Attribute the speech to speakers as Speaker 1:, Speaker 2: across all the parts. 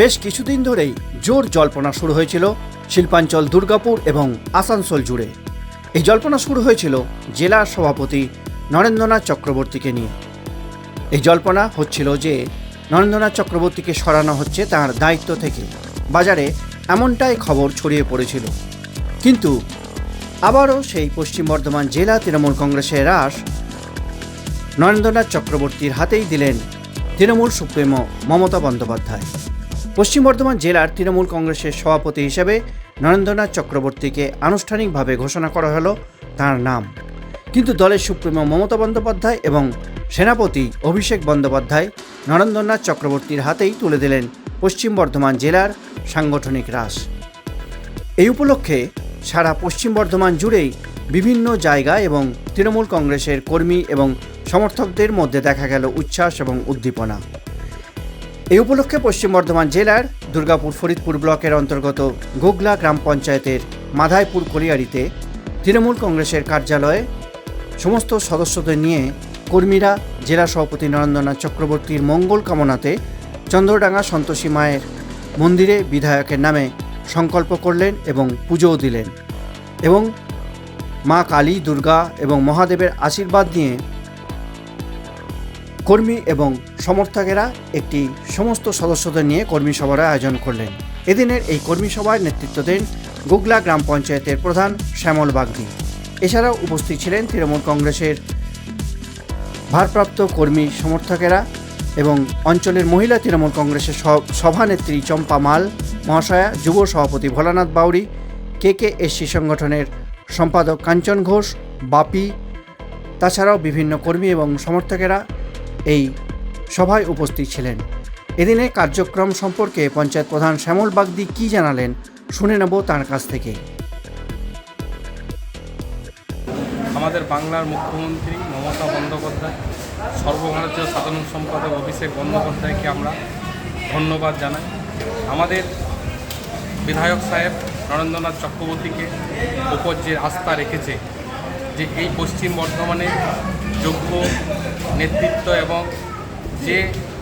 Speaker 1: বেশ কিছুদিন ধরেই জোর জল্পনা শুরু হয়েছিল শিল্পাঞ্চল দুর্গাপুর এবং আসানসোল জুড়ে। এই জল্পনা শুরু হয়েছিল জেলা সভাপতি নরেন্দ্রনাথ চক্রবর্তীকে নিয়ে। এই জল্পনা হচ্ছিল যে নরেন্দ্রনাথ চক্রবর্তীকে সরানো হচ্ছে তার দায়িত্ব থেকে। বাজারে এমনটাই খবর ছড়িয়ে পড়েছিল। কিন্তু আবারও সেই পশ্চিম বর্ধমান জেলা তৃণমূল কংগ্রেসের রাস নরেন্দ্রনাথ চক্রবর্তীর হাতেই দিলেন তৃণমূল সুপ্রিমো মমতা বন্দ্যোপাধ্যায়। পশ্চিম বর্ধমান জেলার তৃণমূল কংগ্রেসের সভাপতি হিসেবে নরেন্দ্রনাথ চক্রবর্তীকে আনুষ্ঠানিকভাবে ঘোষণা করা হলো তার নাম। কিন্তু দলের সুপ্রিমো মমতা বন্দ্যোপাধ্যায় এবং সেনাপতি অভিষেক বন্দ্যোপাধ্যায় নরেন্দ্রনাথ চক্রবর্তীর হাতেই তুলে দিলেন পশ্চিম বর্ধমান জেলার সাংগঠনিক রাস এই উপলক্ষে সারা পশ্চিম বর্ধমান জুড়েই বিভিন্ন জায়গা এবং তৃণমূল কংগ্রেসের কর্মী এবং সমর্থকদের মধ্যে দেখা গেল উচ্ছ্বাস এবং উদ্দীপনা। এই উপলক্ষে পশ্চিম বর্ধমান জেলার দুর্গাপুর ফরিদপুর ব্লকের অন্তর্গত গোগলা গ্রাম পঞ্চায়েতের মাধাইপুর কলিয়ারিতে তৃণমূল কংগ্রেসের কার্যালয়ে সমস্ত সদস্যদের নিয়ে কর্মীরা জেলা সভাপতি নরেন্দ্রনাথ চক্রবর্তীর মঙ্গল কামনাতে চন্দ্রডাঙ্গা সন্তোষী মায়ের মন্দিরে বিধায়কের নামে সংকল্প করলেন এবং পুজোও দিলেন এবং মা কালী, দুর্গা এবং মহাদেবের আশীর্বাদ নিয়ে কর্মী এবং সমর্থকেরা একটি সমস্ত সদস্যদের নিয়ে কর্মী সভার আয়োজন করলেন। এদিনের এই কর্মী সভায় নেতৃত্ব দেন গুগলা গ্রাম পঞ্চায়েতের প্রধান শ্যামল বাগদি। এছাড়াও উপস্থিত ছিলেন তৃণমূল কংগ্রেসের ভারপ্রাপ্ত কর্মী সমর্থকেরা এবং অঞ্চলের মহিলা তৃণমূল কংগ্রেসের সভানেত্রী চম্পা মাল, মহাশয়া, যুব সভাপতি ভোলানাথ বাউরি কে কে এসসি সংগঠনের সম্পাদক কাঞ্চন ঘোষ, বাপি, তাছাড়াও বিভিন্ন কর্মী এবং সমর্থকেরা এই সভায় উপস্থিত ছিলেন। এদিনে কার্যক্রম সম্পর্কে পঞ্চায়েত প্রধান শ্যামল বাগদি কী জানালেন, শুনে নেব তার কাছ থেকে।
Speaker 2: আমাদের বাংলার মুখ্যমন্ত্রী মমতা বন্দ্যোপাধ্যায়, সর্বভারতীয় সাধারণ সম্পাদক অভিষেক বন্দ্যোপাধ্যায়কে আমরা ধন্যবাদ জানাই। আমাদের বিধায়ক সাহেব নরেন্দ্রনাথ চক্রবর্তীকে উপর যে আস্থা রেখেছে যে এই পশ্চিম বর্ধমানে যোগ্য নেতৃত্ব এবং যে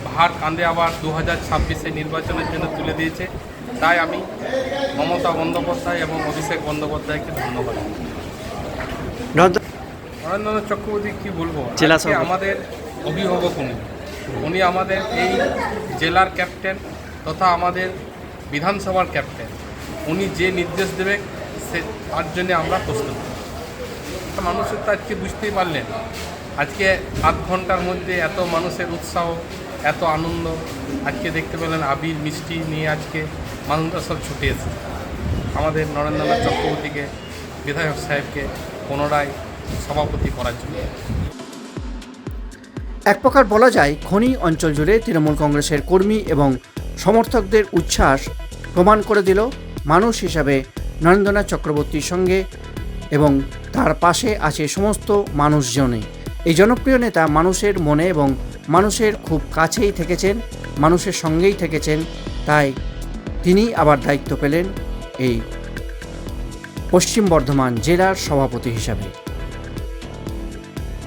Speaker 2: ভার কাঁধে আবার দু হাজার ছাব্বিশে নির্বাচনের জন্য তুলে দিয়েছে তাই আমি মমতা বন্দ্যোপাধ্যায় এবং অভিষেক বন্দ্যোপাধ্যায়কে ধন্যবাদ। নরেন্দ্রনাথ চক্রবর্তী কি বলব। আমাদের অভিভাবক উনি। উনি আমাদের এই জেলার ক্যাপ্টেন তথা আমাদের বিধানসভার ক্যাপ্টেন। উনি যে নির্দেশ দেবে সে তার জন্য আমরা প্রস্তুত। মানুষের তো আজকে বুঝতেই পারলেন। আজকে আধ ঘণ্টার মধ্যে এত মানুষের উৎসাহ, এত আনন্দ। আজকে দেখতে পেলেন আবির, মিষ্টি নিয়ে আজকে মানুষরা সব ছুটে আমাদের নরেন্দ্রনাথ চক্রবর্তীকে, বিধায়ক সাহেবকে পুনরায় সভাপতি করার জন্য।
Speaker 1: এক প্রকার বলা যায়, খনি অঞ্চল জুড়ে তৃণমূল কংগ্রেসের কর্মী এবং সমর্থকদের উচ্ছ্বাস প্রমাণ করে দিল মানুষ হিসাবে নরেন্দ্রনাথ চক্রবর্তীর সঙ্গে এবং তার পাশে আছে সমস্ত মানুষজনই। এই জনপ্রিয় নেতা মানুষের মনে এবং মানুষের খুব কাছেই থেকেছেন, মানুষের সঙ্গেই থেকেছেন, তাই তিনি আবার দায়িত্ব পেলেন এই পশ্চিম বর্ধমান জেলার সভাপতি হিসাবে।